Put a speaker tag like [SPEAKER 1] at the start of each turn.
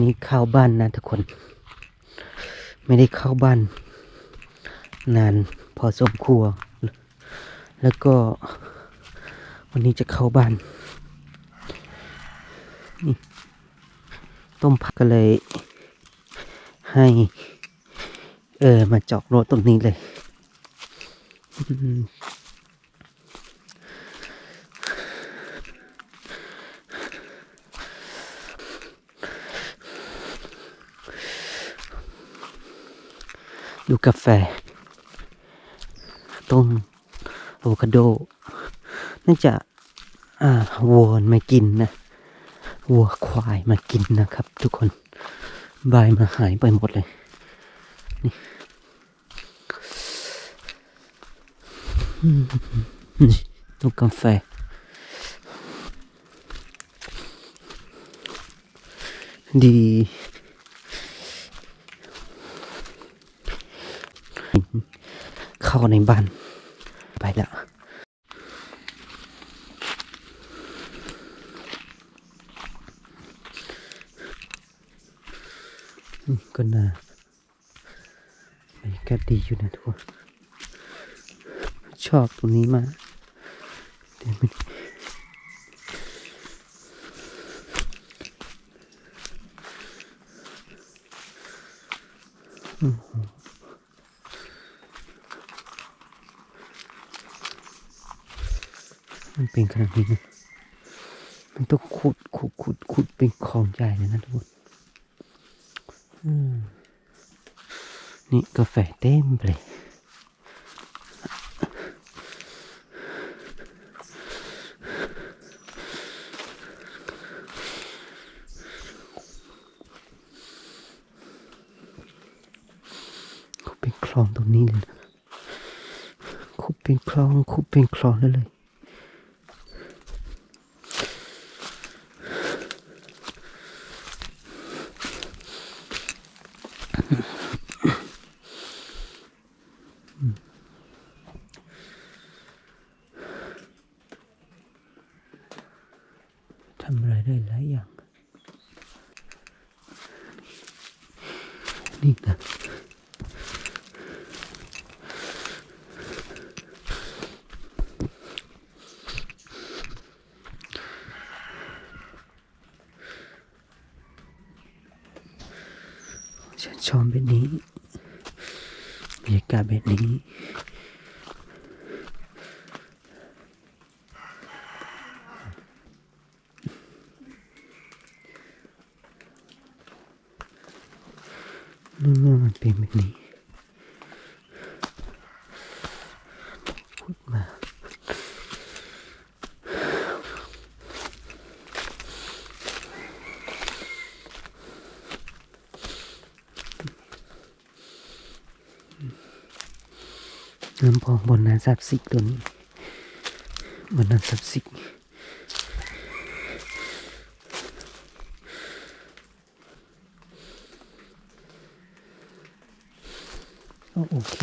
[SPEAKER 1] นี่เข้าบ้านนะทุกคน ไม่ได้เข้าบ้าน นานพอสมควรแล้วก็ วันนี้จะเข้าบ้านนี่ต้มผักก็เลย ให้ เออมาจอกรถตรงนี้เลย ดูกาแฟ ต้มอะโวคาโด น่าจะอ่าวัวมากินนะ วัวควายมากินนะครับ ทุกคน ใบมาหายไปหมดเลย นี่อืมนี่ดูกาแฟดี เข้า ในบ้าน ไปแล้วก็น่าบรรยากาศดีอยู่นะทุกคน ชอบตรงนี้มากเดี๋ยวมันอื้อหือ มันเป็นขนาดนี้นะมันต้องขุดขุดขุดขุดเป็นคลองใหญ่เลยนะทุกคนนี่กาแฟเต็มเลยขุดเป็นคลองตรงนี้เลยนะขุดเป็นคลองขุดเป็นคลองแล้วเลย ทำอะไรได้หลายอย่าง นี่นะฉันชอบแบบนี้บรรยากาศแบบนี้ นึกว่ามันเป็นแบบนี้พูดมาน้ำพองบนน้ำซับซิกตัวนี้บนน้ำซับซิก ก็โอเ